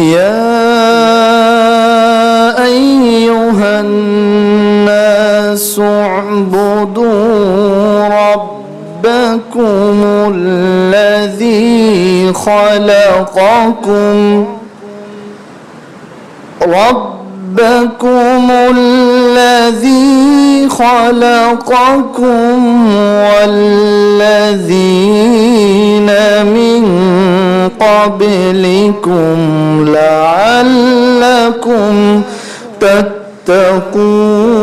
يا أيها الناس اعبدوا ربكم الذي خلقكم ربكم الذي خلقكم والذين من قبلكم لعلكم تتقون.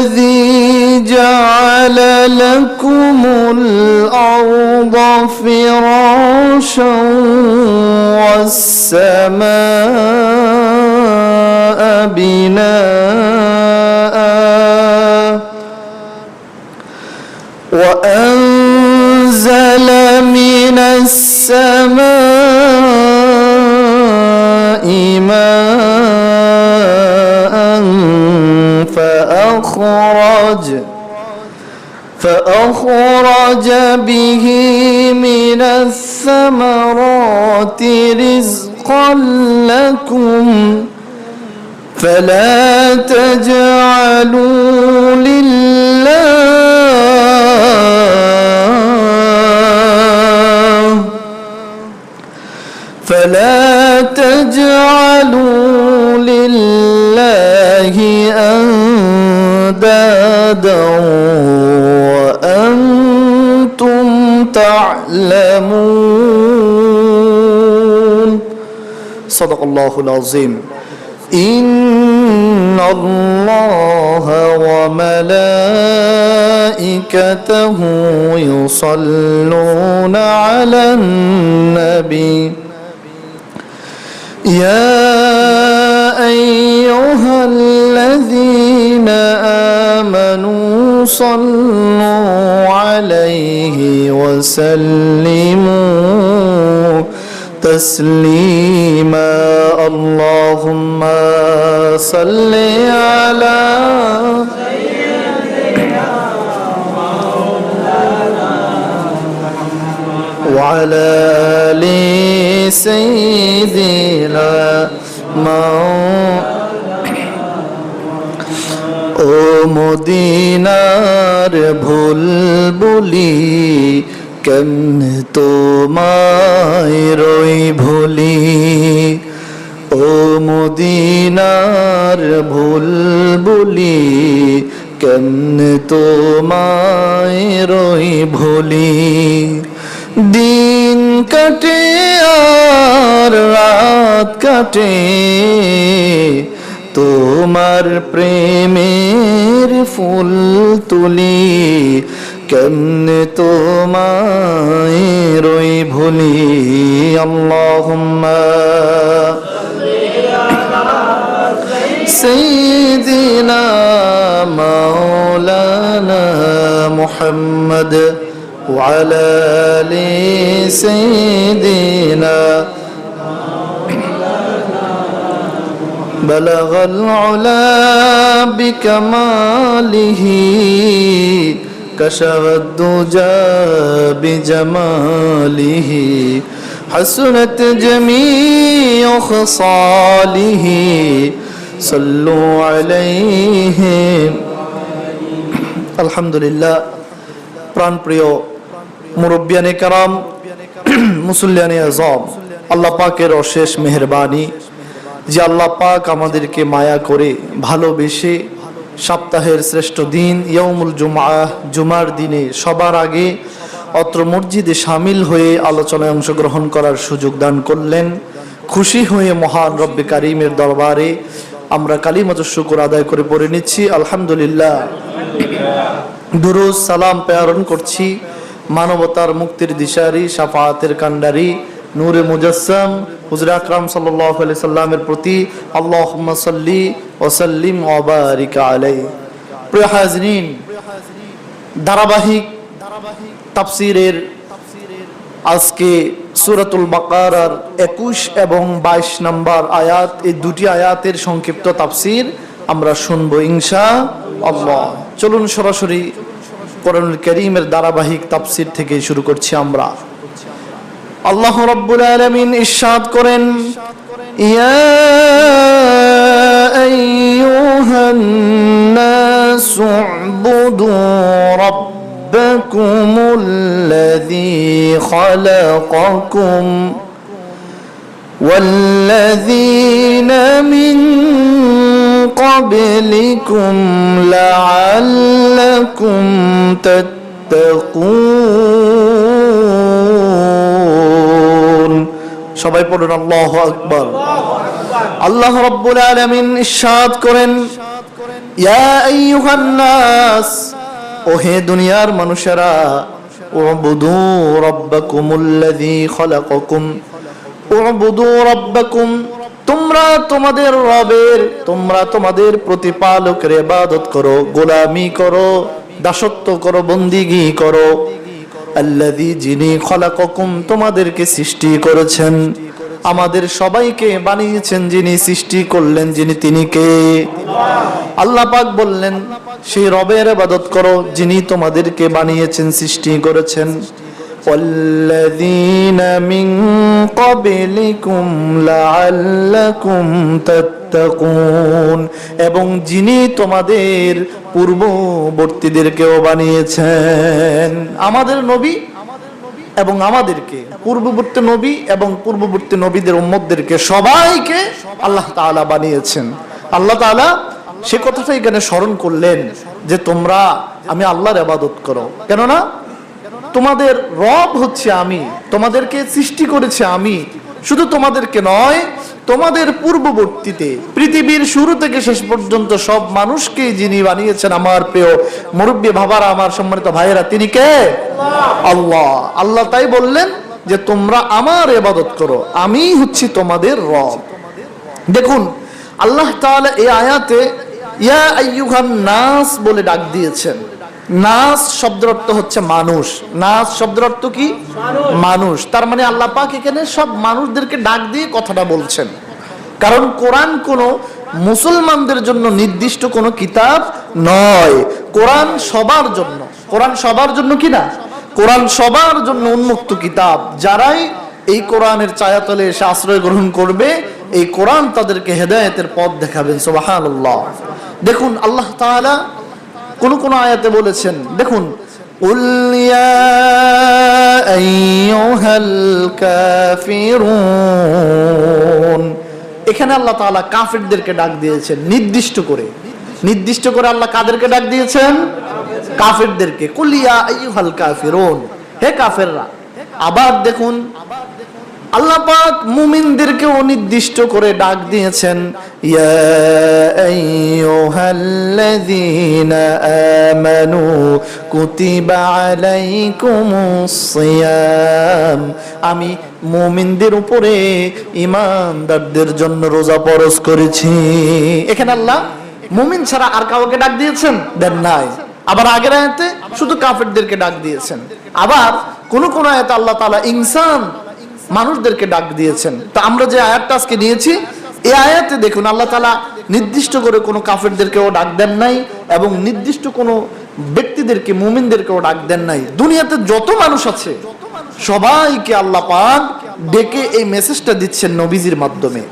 الذي جعل لكم الأرض فراشا والسماء السماء ماء فأخرج فأخرج به من الثمرات رزقا لكم فلا تجعلوا لله فلا تجعلوا لله أندادا وأنتم تعلمون صدق الله العظيم. إن الله وملائكته يصلون على النبي. يا أيها الذين آمنوا صلوا عليه وسلموا تسليما. اللهم صل على وعلى آل سيدنا ও মদিনার ভুল বলি কেমনে তোমায় রই ভুলি ও মদিনার ভুল বলি কেমনে তোমায় রই ভুলি দিন কাটে আর রাত কাটে তোমার প্রেমের ফুল তুলি কেমনে তোমায় রই ভুলি আল্লাহুম্মা سيدنا مولانا محمد وعلى آل سيدنا بلغ العلا بكماله كشف الدجى بجماله حسنت جميع خصاله صلوا عليه الحمد لله প্রাণপ্রিয় মুরব্বিয়ানে কারাম, মুসল্লিয়ানে আজম আল্লাহ পাকের অশেষ মেহরবানি যে আল্লাহ পাক আমাদেরকে মায়া করে ভালোবেসে সপ্তাহের শ্রেষ্ঠ দিন ইয়মুল জুমা জুমার দিনে সবার আগে অত্র মসজিদে সামিল হয়ে আলোচনায় অংশগ্রহণ করার সুযোগ দান করলেন। খুশি হয়ে মহান রব্বে কারিমের দরবারে আমরা কালিমত শুকুর আদায় করে পড়ে নিচ্ছি। আলহামদুলিল্লাহ। দুরুজ সালাম প্রেরণ করছি। মানবতার মুক্তির দিশারি সাফাতের কান্ডারি নূরে মুজাসসাম, হুজরা আকরাম আলাইহি সাল্লামের প্রতি আল্লাহুম্মা সাল্লি ওয়া সাল্লিম ওয়া বারিক আলাইহি। ধারাবাহিক তাফসীরের আজকে সূরাতুল বাকারার 21 এবং 22 নম্বর আয়াত, এই দুটি আয়াতের সংক্ষিপ্ত তাফসীর আমরা শুনব ইনশা আল্লাহ। চলুন সরাসরি কোরআনুল করিমের ধারাবাহিক তাফসির থেকে শুরু করছি আমরা আল্লাহ রব্বুল আলামিন ইরশাদ করেন ইয়া আইয়ুহান নাস উবুদু রাব্বাকুমুল্লাযী খালাকাকুম والذين من قبلكم لعلكم تتقون সবাই পড়ুন আল্লাহ আকবার আল্লাহ রব্বুল আলামিন ইরশাদ করেন ইয়া আইয়ুহান নাস ও হে দুনিয়ার মানুষেরা উবুদু রাব্বাকুমুল্লাযী খালাকাকুম উবুদু রাব্বাকুম তোমরা তোমাদের রবের তোমরা তোমাদের প্রতিপালকের ইবাদত করো গোলামি করো দাসত্ব করো বন্দিগি করো আল্লাযী যিনি খলাকাকুম তোমাদেরকে সৃষ্টি করেছেন আমাদের সবাইকে বানিয়েছেন যিনি সৃষ্টি করলেন যিনি তিনি কে আল্লাহ পাক বললেন সেই রবের ইবাদত করো যিনি তোমাদেরকে বানিয়েছেন সৃষ্টি করেছেন والذين من قبلكم لعلكم تتقون এবং যিনি তোমাদের পূর্ববর্তীদেরকেও বানিয়েছেন আমাদের নবী এবং আমাদেরকে পূর্ববর্তী নবী এবং পূর্ববর্তী নবীদের উম্মতদেরকে সবাইকে আল্লাহ তাআলা বানিয়েছেন আল্লাহ তাআলা সে কথাটা এখানে স্মরণ করলেন যে তোমরা আমি আল্লাহর ইবাদত করো কেননা তোমাদের রব হচ্ছে আমি, তোমাদেরকে সৃষ্টি করেছে আমি। শুধু তোমাদেরকে নয়, তোমাদের পূর্ববর্তীতে, পৃথিবীর শুরু থেকে শেষ পর্যন্ত সব মানুষকে যিনি বানিয়েছেন আমার প্রিয় মুরব্বী ভাবারা আমার সম্মানিত ভাইয়েরা, তিনি কে? আল্লাহ। আল্লাহ তাই বললেন যে, তোমরা আমার এবাদত করো, আমি হচ্ছি তোমাদের রব। দেখুন, আল্লাহ তাআলা এই আয়াতে, ইয়া আইয়ুহান নাস বলে ডাক দিয়েছেন। নাস শব্দের অর্থ হচ্ছে মানুষ। নাস শব্দের অর্থ কি? মানুষ। তার মানে আল্লাহ পাক এখানে সব মানুষদেরকে ডাক দিয়ে কথাটা বলছেন। কারণ কোরআন কোনো মুসলমানদের জন্য নির্দিষ্ট কোনো কিতাব নয়। কোরআন সবার জন্য। কোরআন সবার জন্য কি না? কোরআন সবার জন্য উন্মুক্ত কিতাব। যারাই এই কোরআনের ছায়াতলে এসে আশ্রয় গ্রহণ করবে এই কোরআন তাদেরকে হেদায়েতের পথ দেখাবেন। সুবহানাল্লাহ। দেখুন আল্লাহ তাআলা কোন কোন আয়াতে বলেছেন? দেখুন এখানে আল্লাহ তালা কাফেরদেরকে ডাক দিয়েছেন, নির্দিষ্ট করে। নির্দিষ্ট করে আল্লাহ কাদেরকে ডাক দিয়েছেন? কাফেরদেরকে। কুলিয়া আইহাল ফিরোন হে কাফেররা, আবার দেখুন আল্লাহ পাক মুমিনদেরকে অনির্দিষ্ট করে ডাক দিয়েছেন আমি মুমিনদের উপরে ইমানদারদের জন্য রোজা ফরজ করেছি। এখানে আল্লাহ মুমিন ছাড়া আর কাউকে ডাক দিয়েছেন? দেন নাই। আবার আগের আয়াতে শুধু কাফেরদেরকে ডাক দিয়েছেন। আবার কোন কোন আয়াতে আল্লাহ তাআলা ইনসান মানুষদেরকে ডাক দিয়েছেন। তা আমরা যে আয়াতটা আজকে নিয়েছি, এই আয়াতে দেখুন আল্লাহ তালা নির্দিষ্ট করে কোনো কাফেরদেরকেও ডাক দেন নাই এবং নির্দিষ্ট কোনো ব্যক্তিদেরকে, মুমিনদেরকেও ডাক দেন নাই। দুনিয়াতে যত মানুষ আছে, সবাইকে আল্লাহ পাক ডেকে এই মেসেজটা দিচ্ছেন নবীজির মাধ্যমে।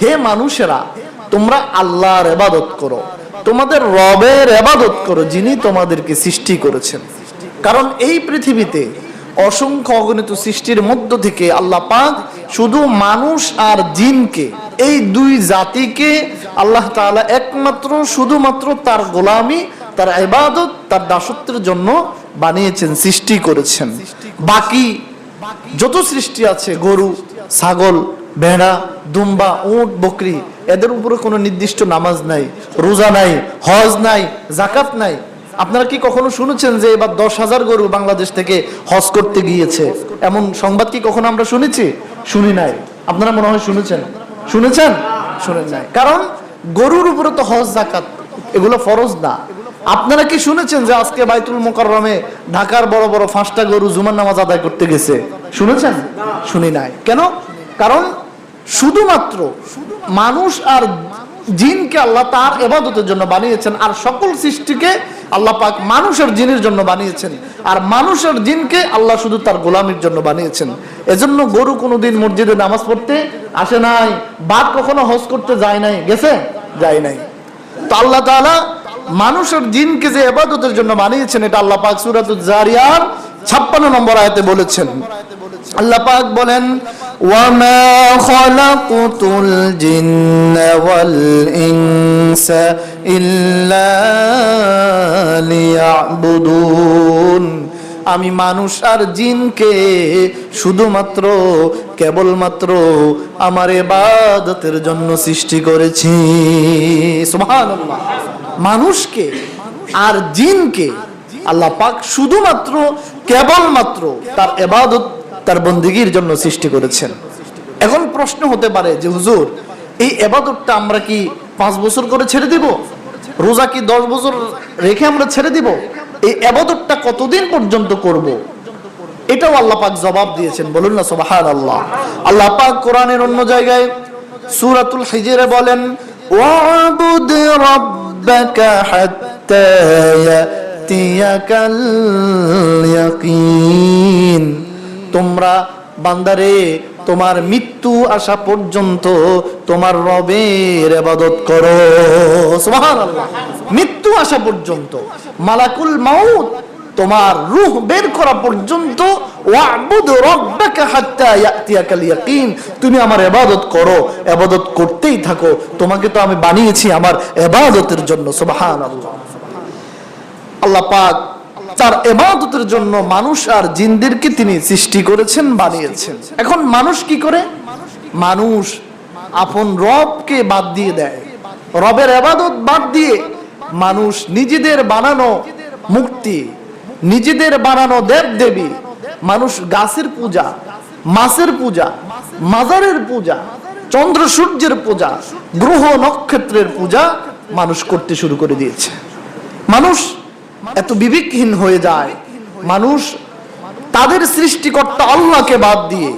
হে মানুষেরা, তোমরা আল্লাহর ইবাদত করো। তোমাদের রবের এবাদত করো, যিনি তোমাদেরকে সৃষ্টি করেছেন। কারণ এই পৃথিবীতে অসংখ্য অগণিত সৃষ্টির মধ্য থেকে আল্লাহ পাক শুধু মানুষ আর জিনকে, এই দুই জাতিকে আল্লাহ তাআলা একমাত্র, শুধুমাত্র তার গোলামি, তার ইবাদত, তার দাসত্বের জন্য বানিয়েছেন, সৃষ্টি করেছেন। বাকি যত সৃষ্টি আছে, গরু, ছাগল ভেড়া, দুম্বা, উট, বকরি, এদের উপরে কোনো নির্দিষ্ট নামাজ নাই, রোজা নাই, হজ নাই জাকাত নাই। আপনারা কি কখনো শুনেছেন যে এবার দশ হাজার গরু বাংলাদেশ থেকে হজ করতে গিয়েছে? এমন সংবাদ কি কখনো আমরা শুনেছি? শুনি নাই। আপনারা মনে হয় শুনেছেন। শুনেছেন? শুনেন নাই। কারণ গরুর উপরে তো হজ জাকাত এগুলো ফরজ না। আপনারা কি শুনেছেন যে আজকে বাইতুল মোকাররমে ঢাকার বড় বড় পাঁচটা গরু জুমার নামাজ আদায় করতে গেছে? শুনেছেন? শুনি নাই। কেন? কারণ শুধুমাত্র মানুষ আর জিনকে আল্লাহ তার এবাদতের জন্য বানিয়েছেন, আর সকল সৃষ্টিকে আল্লাহ পাক মানুষের জিনের জন্য বানিয়েছেন, আর মানুষের জিনকে আল্লাহ শুধু তার গোলামির জন্য বানিয়েছেন। এজন্য গরু কোনোদিন মসজিদে নামাজ পড়তে আসে নাই, বাঘ কখনো হজ করতে যায় নাই, গেছে? যায় নাই। তো আল্লাহ তাআলা মানুষের জিনকে যে এবাদতের জন্য বানিয়েছেন, এটা আল্লাহ পাক সূরাতুজ জারিয়ার 56 নম্বর আয়াতে বলেছেন। আল্লাহ পাক বলেন খালাকুতুল জিন্না ওয়াল ইনসা ইল্লা লিয়াবুদুন। আমি মানুষ আর জিনকে শুধুমাত্র, কেবলমাত্র আমার এবাদতের জন্য সৃষ্টি করেছি। মানুষকে আর জিনকে আল্লাহ পাক শুধুমাত্র, কেবলমাত্র তার এবাদত তার বন্দিগির জন্য সৃষ্টি করেছেন। এখন প্রশ্ন হতে পারে যে, হুজুর, এই এবাদতটা আমরা কি পাঁচ বছর করে ছেড়ে দিব? রোজা কি দশ বছর রেখে আমরা ছেড়ে দিব? এই এবাদতটা কতদিন পর্যন্ত করব। এটাও আল্লাহ পাক জবাব দিয়েছেন। বলুন না সুবাহান আল্লাহ আল্লাহ পাক কোরআনের অন্য জায়গায় সূরাতুল হিজরে বলেন, ওয়াবুদ তোমরা বান্দারে, তোমার মৃত্যু আসা পর্যন্ত তোমার রবের ইবাদত করো। মৃত্যু আসা পর্যন্ত, মালাকুল মাউত, তোমার রূহ বের করা পর্যন্ত তুমি আমার ইবাদত করো, ইবাদত করতেই থাকো। তোমাকে তো আমি বানিয়েছি আমার ইবাদতের জন্য আল্লাহ পাক তার এবাদতের জন্য মানুষ আর জিনদেরকে তিনি সৃষ্টি করেছেন, বানিয়েছেন। এখন মানুষ কি করে? মানুষ আপন রবকে বাদ দিয়ে দেয়। রবের এবাদত বাদ দিয়ে মানুষ নিজেদের বানানো মুক্তি, নিজেদের বানানো দেব দেবী মানুষ গাছের পূজা, মাছের পূজা, মাজারের পূজা, চন্দ্র সূর্যের পূজা, গ্রহ নক্ষত্রের পূজা মানুষ করতে শুরু করে দিয়েছে। মানুষ এত বিবেকহীন হয়ে যায়। মানুষ তাদের সৃষ্টিকর্তা আল্লাহকে বাদ দিয়ে,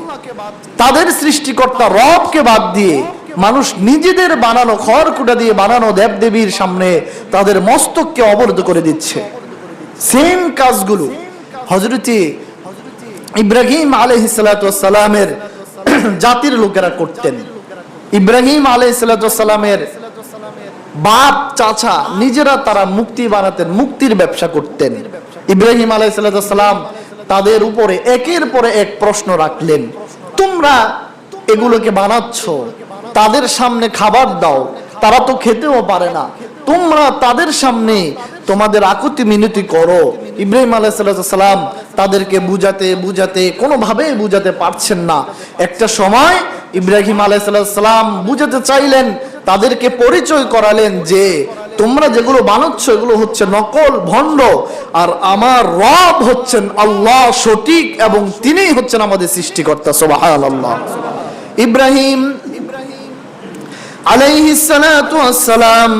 তাদের সৃষ্টিকর্তা রবকে বাদ দিয়ে, মানুষ নিজেদের বানানো খড়কুটা দিয়ে বানানো দেবদেবীর সামনে তাদের মস্তককে অবরোধ করে দিচ্ছে। সেম কাজগুলো হজরতি ইব্রাহিম আলহিসালামের জাতির লোকেরা করতেন। ইব্রাহিম আলহিসালামের বাপ, চাচা, নিজেরা তারা মুক্তি বানাতেন, মুক্তির ব্যবসা করতেন। ইব্রাহিম আলাইসালাম তাদের উপরে একের পরে এক প্রশ্ন রাখলেন, তোমরা এগুলোকে বানাচ্ছ, তাদের সামনে খাবার দাও, তারা তো খেতেও পারে না। তোমরা তাদের সামনে তোমাদের আকুতি মিনতি করো। ইব্রাহিম আলাইসাল্লাম তাদেরকে বুঝাতে বুঝাতে, কোনোভাবেই বুঝাতে পারছেন না। একটা সময় ইব্রাহিম আলাইসাল্লাম বুঝাতে চাইলেন, তাদেরকে পরিচয় করালেন যে তোমরা যেগুলো বানাচ্ছ, এগুলো হচ্ছে নকল, ভণ্ড, আর আমার রব হচ্ছেন আল্লাহ সঠিক এবং তিনিই হচ্ছেন আমাদের সৃষ্টিকর্তা। সোবাহ আল্লাহ ইব্রাহিম আলাইহিসালাম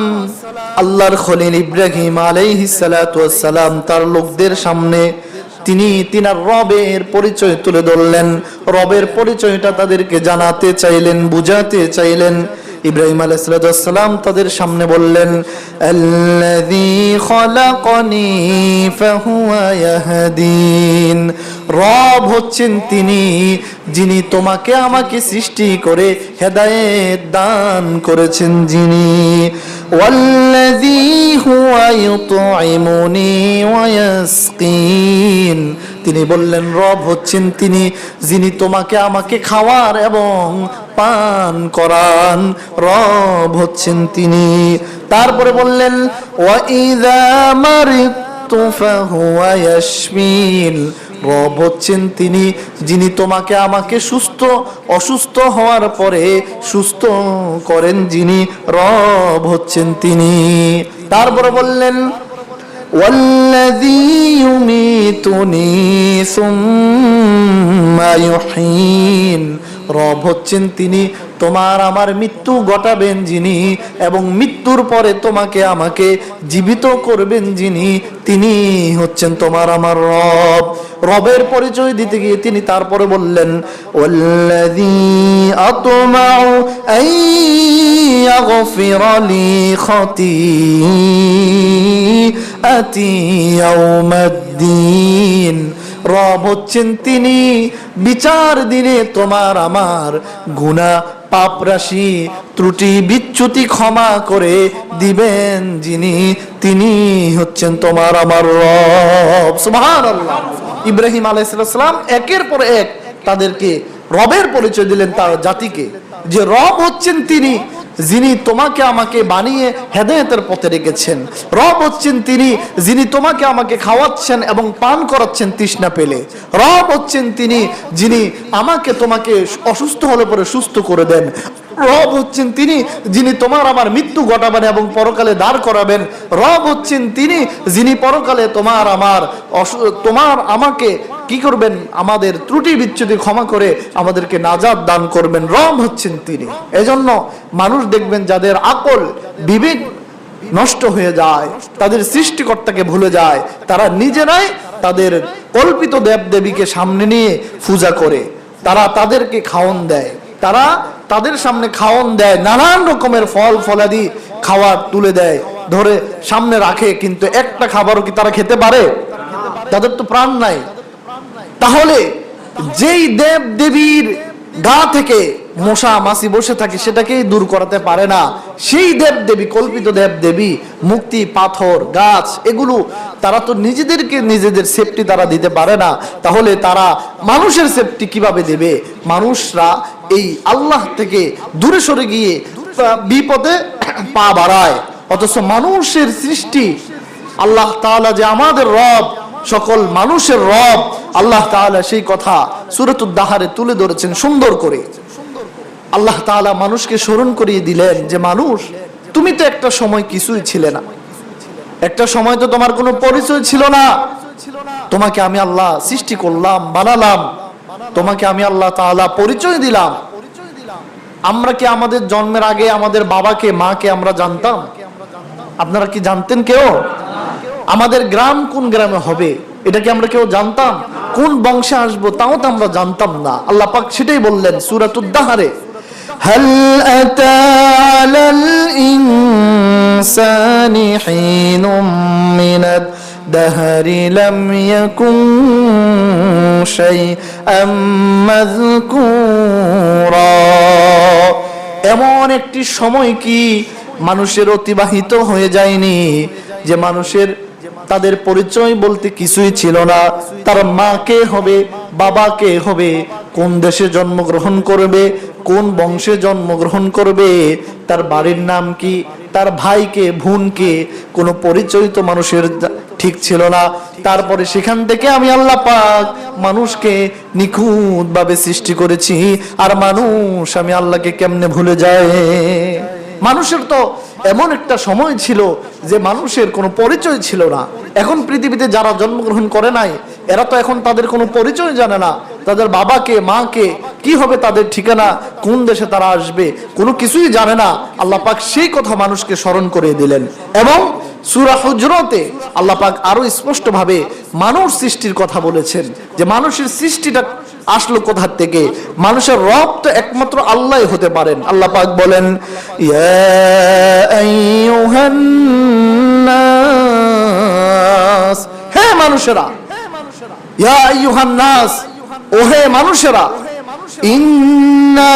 আল্লাহর খলিল ইব্রাহিম আলাইহিসালাম তার লোকদের সামনে তিনি তিনার রবের পরিচয় তুলে ধরলেন। রবের পরিচয়টা তাদেরকে জানাতে চাইলেন, বুঝাতে চাইলেন। ইব্রাহিম আলাইসালাম তাদের সামনে বললেন রব হচ্ছেন তিনি, যিনি তোমাকে আমাকে সৃষ্টি করে হেদায়েত দান করেছেন যিনি। ওয়াল্লাযী হুয়া ইউতঈমুনি ওয়া ইয়াসকিন। তিনি বললেন, রব হচ্ছেন তিনি, যিনি তোমাকে আমাকে খাওয়ার এবং পান করান। রব হচ্ছেন তিনি। তারপরে বললেন ওয়াইদা মারিতু রব হচ্ছেন তিনি, যিনি তোমাকে আমাকে সুস্থ, অসুস্থ হওয়ার পরে সুস্থ করেন যিনি। রব হচ্ছেন তিনি। তারপরে বললেন والذي يميتني ثم يحيين. রব হচ্ছেন তিনি। তোমার আমার মৃত্যু ঘটাবেন যিনি এবং মৃত্যুর পরে তোমাকে আমাকে জীবিত করবেন যিনি, তিনি হচ্ছেন তোমার আমার রব। রবের পরিচয় দিতে গিয়ে তিনি তারপরে বললেন, ওয়াল্লাযী রব হচ্ছেন তিনি। বিচার দিনে তোমার আমার গুণা পাপ রাশি, ত্রুটি, বিচ্যুতি ক্ষমা করে দিবেন যিনি, তিনি হচ্ছেন তোমার আমার রব। সুবহানাল্লাহ। ইব্রাহিম আলাইসালাম একের পর এক তাদেরকে রবের পরিচয় দিলেন তার জাতিকে। যে রব হচ্ছেন তিনি যিনি তোমাকে আমাকে বানিয়ে হেদায়তের পথে রেখেছেন। রব হচ্ছেন তিনি, যিনি তোমাকে আমাকে খাওয়াচ্ছেন এবং পান করাচ্ছেন তৃষ্ণা পেলে। রব হচ্ছেন তিনি, যিনি আমাকে তোমাকে অসুস্থ হলে পরে সুস্থ করে দেন। রব হচ্ছেন তিনি, যিনি তোমার আমার মৃত্যু ঘটাবেন এবং পরকালে দাঁড় করাবেন। রব হচ্ছেন তিনি, যিনি পরকালে তোমার আমার তোমার আমাকে কি করবেন? আমাদের ত্রুটি বিচ্যুতি ক্ষমা করে আমাদেরকে নাজাদ দান করবেন। রব হচ্ছেন তিনি। এজন্য মানুষ দেখবেন যাদের আকল বিবেক নষ্ট হয়ে যায়, তাদের সৃষ্টিকর্তাকে ভুলে যায়, তারা নিজেরাই তাদের কল্পিত দেব দেবীকে সামনে নিয়ে পূজা করে, তারা তাদেরকে খাওয়ন দেয়। তারা তাদের সামনে খাওয়ন দেয়, নানান রকমের ফল ফলাদি খাওয়ার তুলে দেয়, ধরে সামনে রাখে, কিন্তু একটা খাবারও কি তারা খেতে পারে? তাদের তো প্রাণ নাই। তাহলে যেই দেব দেবীর গা থেকে মশা, মাছি বসে থাকে, সেটাকেই দূর করাতে পারে না। সেই দেব দেবী কল্পিত দেব দেবী মুক্তি, পাথর, গাছ, এগুলো তারা তো নিজেদেরকে নিজেদের সেফটি তারা দিতে পারে না। তাহলে তারা মানুষের সেফটি কীভাবে দেবে? মানুষরা এই আল্লাহ থেকে দূরে সরে গিয়ে বিপদে পা বাড়ায়। অথচ মানুষের সৃষ্টি, আল্লাহ তাআলা যে আমাদের রব, সকল মানুষের রব, আল্লাহ তাআলা সেই কথা সুরতুদ্দাহারে তুলে ধরেছেন সুন্দর করে। আল্লাহ তাআলা মানুষকে স্মরণ করিয়ে দিলেন যে, মানুষ, তুমি তো একটা সময় কিছুই ছিলে না। একটা সময় তো তোমার কোনো পরিচয় ছিল না। তোমাকে আমি আল্লাহ সৃষ্টি করলাম, বানালাম। তোমাকে আমি আল্লাহ তাআলা পরিচয় দিলাম। আমরা কি আমাদের জন্মের আগে আমাদের বাবাকে, মাকে আমরা জানতাম? আপনারা কি জানতেন কেউ? আমাদের গ্রাম কোন গ্রামে হবে? এটা কি আমরা কেউ জানতাম কোন বংশে আসবো তাও তো আমরা জানতাম না আল্লাহ পাক সেটাই বললেন সুরাতুদ্দাহারে هل أتى على الإنسان حين من الدهر لم يكن شيئا مذكورا এমন একটি সময় কি মানুষের অতিবাহিত হয়ে যায়নি যে মানুষের তাদের পরিচয় বলতে কিছুই ছিল না। তার মা কে হবে, বাবা কে হবে, কোন দেশে জন্মগ্রহণ করবে, কোন বংশে জন্মগ্রহণ করবে, তার বাড়ির নাম কি, তার ভাইকে বোনকে কোনো পরিচয় তো মানুষের ঠিক ছিল না। তারপরে সেখান থেকে আমি আল্লাহ পাক মানুষকে নিখুঁত ভাবে সৃষ্টি করেছি। আর মানুষ আমি আল্লাহকে কেমনে ভুলে যায়? মানুষের তো এমন একটা সময় ছিল যে মানুষের কোনো পরিচয় ছিল না। এখন পৃথিবীতে যারা জন্মগ্রহণ করে নাই, এরা তো এখন তাদের কোনো পরিচয় জানে না। তাদের বাবাকে, মাকে, কি হবে তাদের ঠিকানা, কোন দেশে তারা আসবে, কোনো কিছুই জানে না। আল্লাহ পাক সেই কথা মানুষকে স্মরণ করে দিলেন। এবং সুরা হুজরতে আল্লাহ পাক আরও স্পষ্ট ভাবে মানুষ সৃষ্টির কথা বলেছেন। যে মানুষের সৃষ্টিটা আসলো কোথা থেকে? মানুষের রব তো একমাত্র আল্লাহ হতে পারেন। আল্লাহ পাক বলেন হে মানুষেরা, ইয়া আইয়ুহান নাস, ও হে মানুষেরা, ইন্না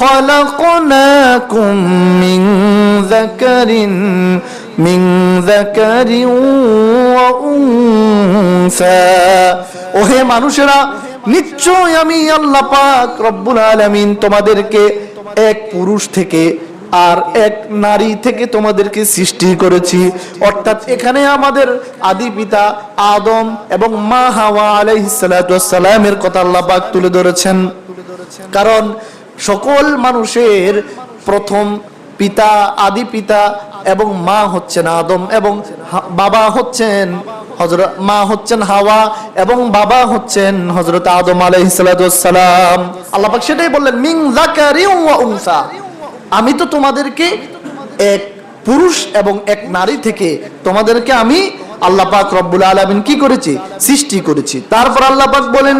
খলাকনাকুম মিন যাকারিন মিন যাকারিন ওয়া উনসা। ও হে মানুষেরা নিশ্চয় আমি আল্লাহ পাক রব্বুল আলামিন তোমাদেরকে এক পুরুষ থেকে আর এক নারী থেকে তোমাদেরকে সৃষ্টি করেছি। অর্থাৎ এখানে আমাদের আদি পিতা আদম এবং মা হাওয়া আলাইহিসসালামের কথা আল্লাহ পাক তুলে ধরেছেন। কারণ সকল মানুষের প্রথম পিতা, আদি পিতা এবং মা হচ্ছেন আদম এবং বাবা হচ্ছেন হজরত মা হচ্ছেন হাওয়া এবং বাবা হচ্ছেন হজরত আদম আলাইসালাম আল্লাহ পাক সেটাই বললেন মিং উনসা। আমি তো তোমাদেরকে এক পুরুষ এবং এক নারী থেকে তোমাদেরকে আমি আল্লাহ পাক রব্বুল আলামিন কি করেছে? সৃষ্টি করেছি। তারপর আল্লাহ পাক বলেন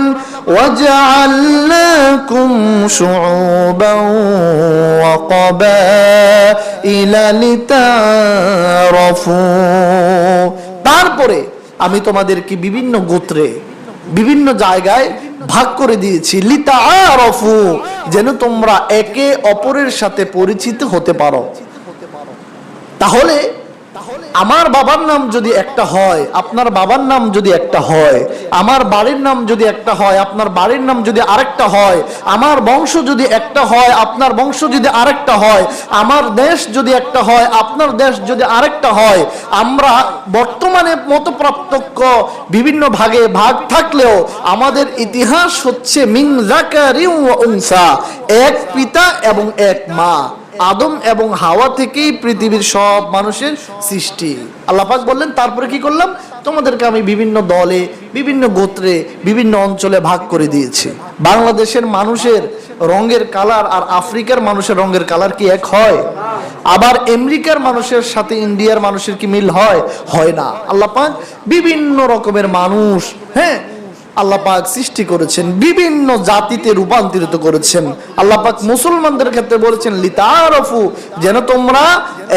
তারপরে আমি তোমাদেরকে বিভিন্ন গোত্রে, বিভিন্ন জায়গায় ভাগ করে দিয়েছি। লিতা আরফু যেন তোমরা একে অপরের সাথে পরিচিত হতে পারো। তাহলে আমার বাবার নাম যদি একটা হয়, আপনার বাবার নাম যদি একটা হয়, আমার বাড়ির নাম যদি একটা হয়, আপনার বাড়ির নাম যদি আরেকটা হয়, আমার বংশ যদি একটা হয়, আপনার বংশ যদি আরেকটা হয়, আমার দেশ যদি একটা হয়, আপনার দেশ যদি আরেকটা হয়, আমরা বর্তমানে মত পার্থক্য বিভিন্ন ভাগে ভাগ থাকলেও আমাদের ইতিহাস হচ্ছে মিং জাকারি উনসা, এক পিতা এবং এক মা। আদম এবং হাওয়া থেকেই পৃথিবীর সব মানুষের সৃষ্টি। আল্লাহ পাক বললেন, তারপরে কি করলাম? তোমাদেরকে আমি বিভিন্ন দলে, বিভিন্ন গোত্রে, বিভিন্ন অঞ্চলে ভাগ করে দিয়েছি। বাংলাদেশের মানুষের রঙের কালার আর আফ্রিকার মানুষের রঙের কালার কি এক হয়? আবার আমেরিকার মানুষের সাথে ইন্ডিয়ার মানুষের কি মিল হয়? হয় না। আল্লাহ পাক বিভিন্ন রকমের মানুষ হ্যাঁ আল্লাহ পাক সৃষ্টি করেছেন, বিভিন্ন জাতিতে রূপান্তরিত করেছেন। আল্লাপাক মুসলমানদের ক্ষেত্রে বলেছেন লিতারফু যেন তোমরা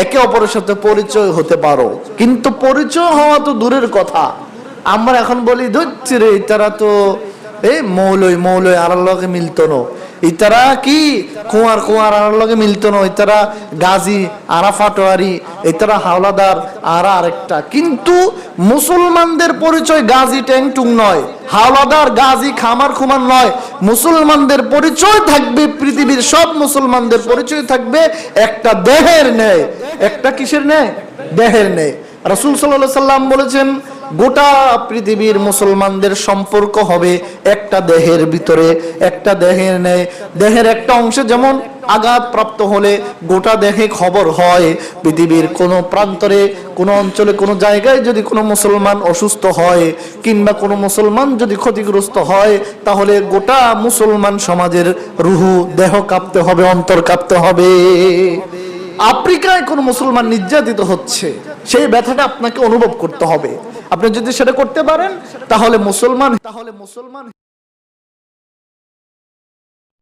একে অপরের সাথে পরিচয় হতে পারো। কিন্তু পরিচয় হওয়া তো দূরের কথা। আমরা এখন বলি ধরছি রে, তারা তো এই মৌলই মৌলই আর মিলতো না। ইতারা কি? কুয়ার কুয়ার আর লগে মিলতো না ইতারা গাজী, আরা ফাটোয়ারি, ইতারা হাওলাদার, আরা আরেকটা। কিন্তু মুসলমানদের পরিচয় গাজী ট্যাংটুং নয়। হাওলাদার, গাজী, খামার, খুমার নয়। মুসলমানদের পরিচয় থাকবে, পৃথিবীর সব মুসলমানদের পরিচয় থাকবে একটা দেহের নেয় একটা কিসের নেয় দেহের নেয় রাসূল আলাইহি সাল্লাম বলেছেন গোটা পৃথিবীর মুসলমানদের সম্পর্ক হবে একটা দেহের ভিতরে, একটা দেহের নেয় দেহের একটা অংশে যেমন আঘাত প্রাপ্ত হলে গোটা দেহে খবর হয়, পৃথিবীর কোনো প্রান্তরে, কোনো অঞ্চলে, কোনো জায়গায় যদি কোনো মুসলমান অসুস্থ হয় কিংবা কোনো মুসলমান যদি ক্ষতিগ্রস্ত হয়, তাহলে গোটা মুসলমান সমাজের রুহু দেহ কাঁপতে হবে, অন্তর কাঁপতে হবে। আফ্রিকায় কোনো মুসলমান নির্যাতিত হচ্ছে, সেই ব্যথাটা আপনাকে অনুভব করতে হবে। আপনি যদি সেটা করতে পারেন, তাহলে মুসলমান তাহলে মুসলমান